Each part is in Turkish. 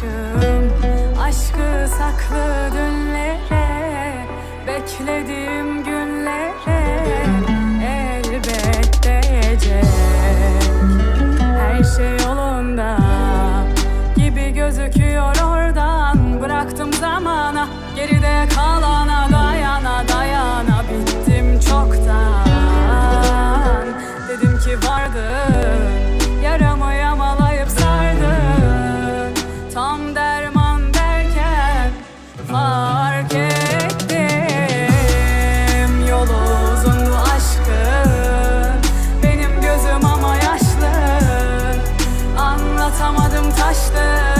sarmışım Aşkı saklı dünlere Beklediğim Anlatamadım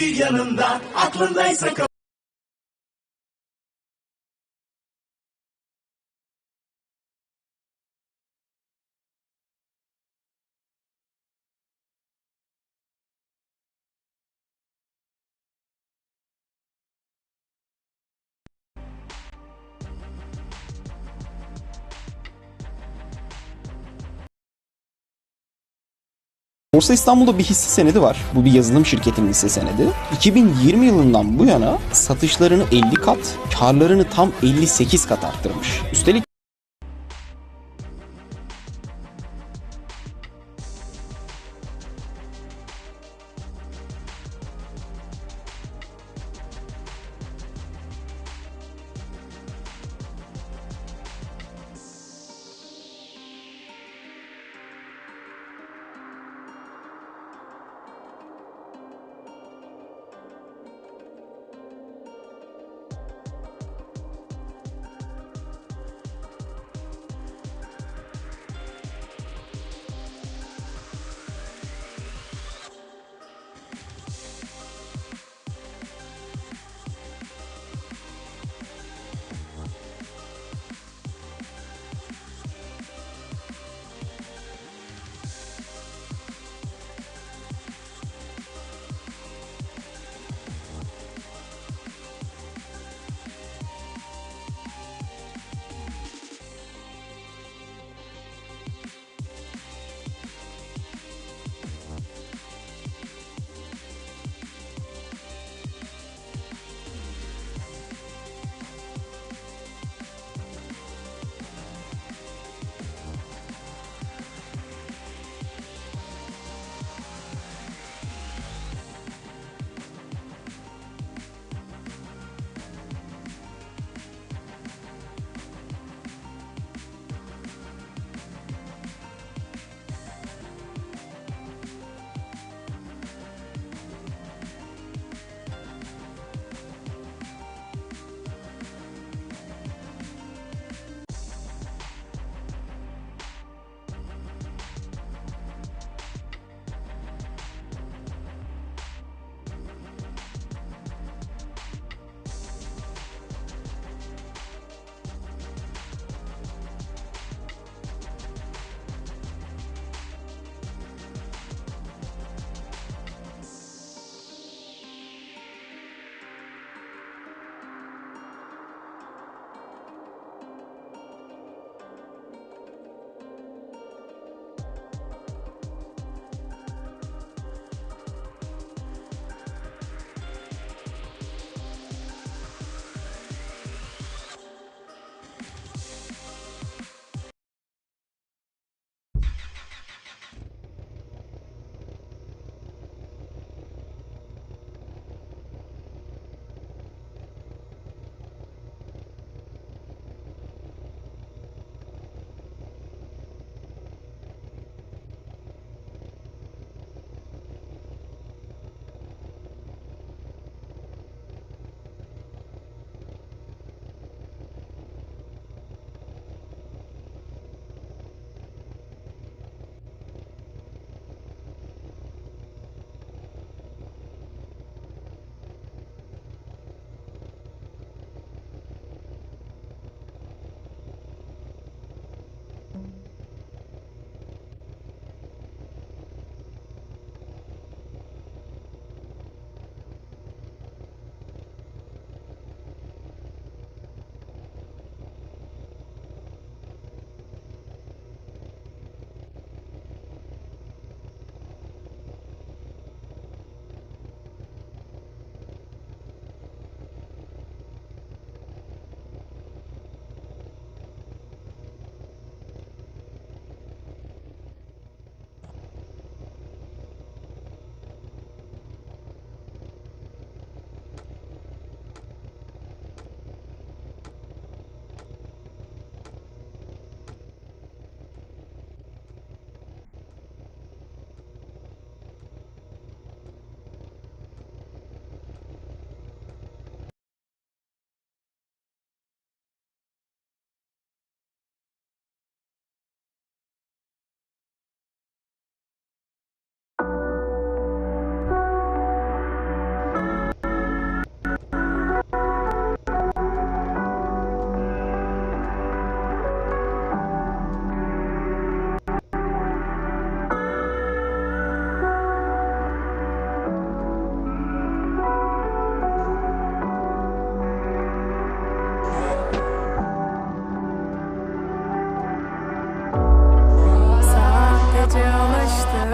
yanında aklındaysa Borsa İstanbul'da bir hisse senedi var. Bu bir yazılım şirketinin hisse senedi. 2020 yılından bu yana satışlarını 50 kat, karlarını tam 58 kat arttırmış. Üstelik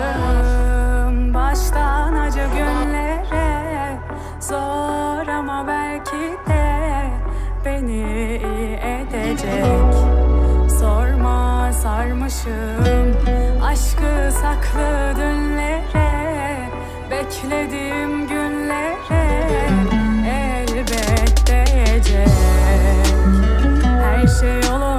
Alıştım baştan acı günlere Zor ama belki de beni iyi edecek. Sorma sarmışım aşkı saklı dünlere Beklediğim günlere elbet değecek Her şey olur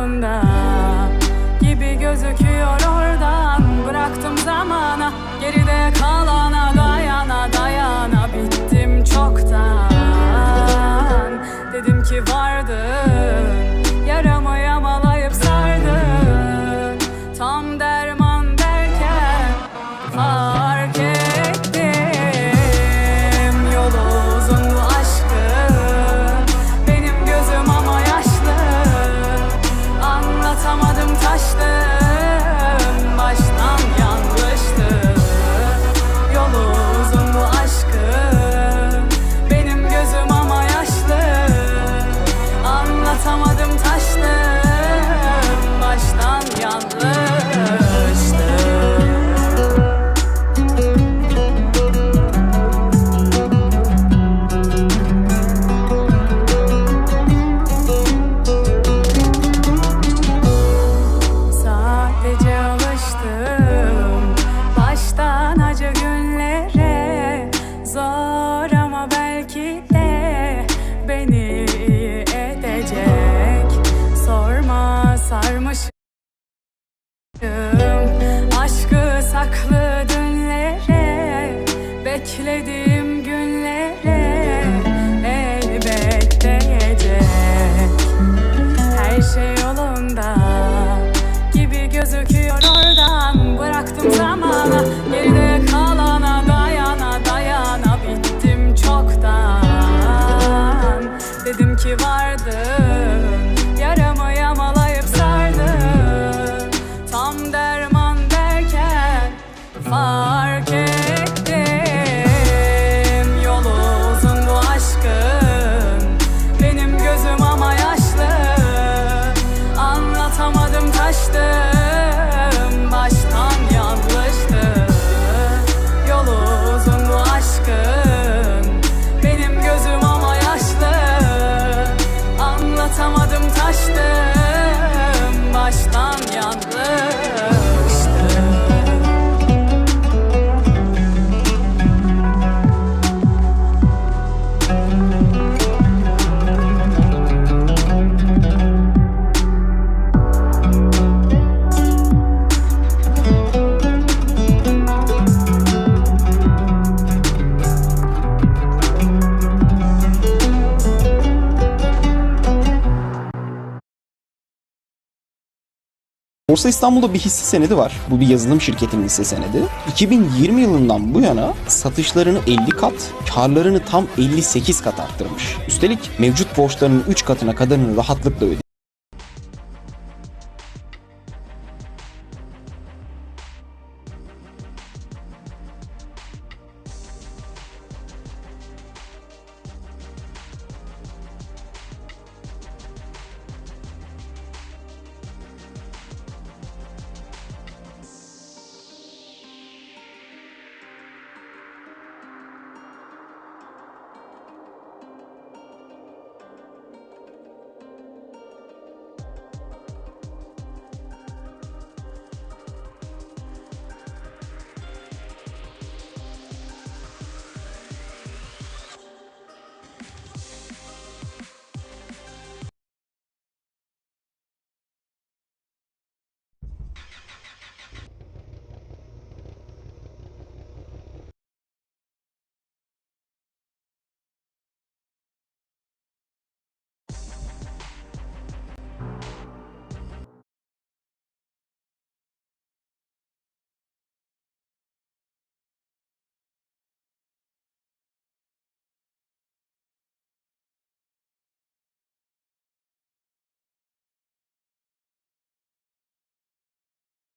Borsa İstanbul'da bir hisse senedi var. Bu bir yazılım şirketinin hisse senedi. 2020 yılından bu yana satışlarını 50 kat, karlarını tam 58 kat arttırmış. Üstelik mevcut borçlarının 3 katına kadarını rahatlıkla ödedi.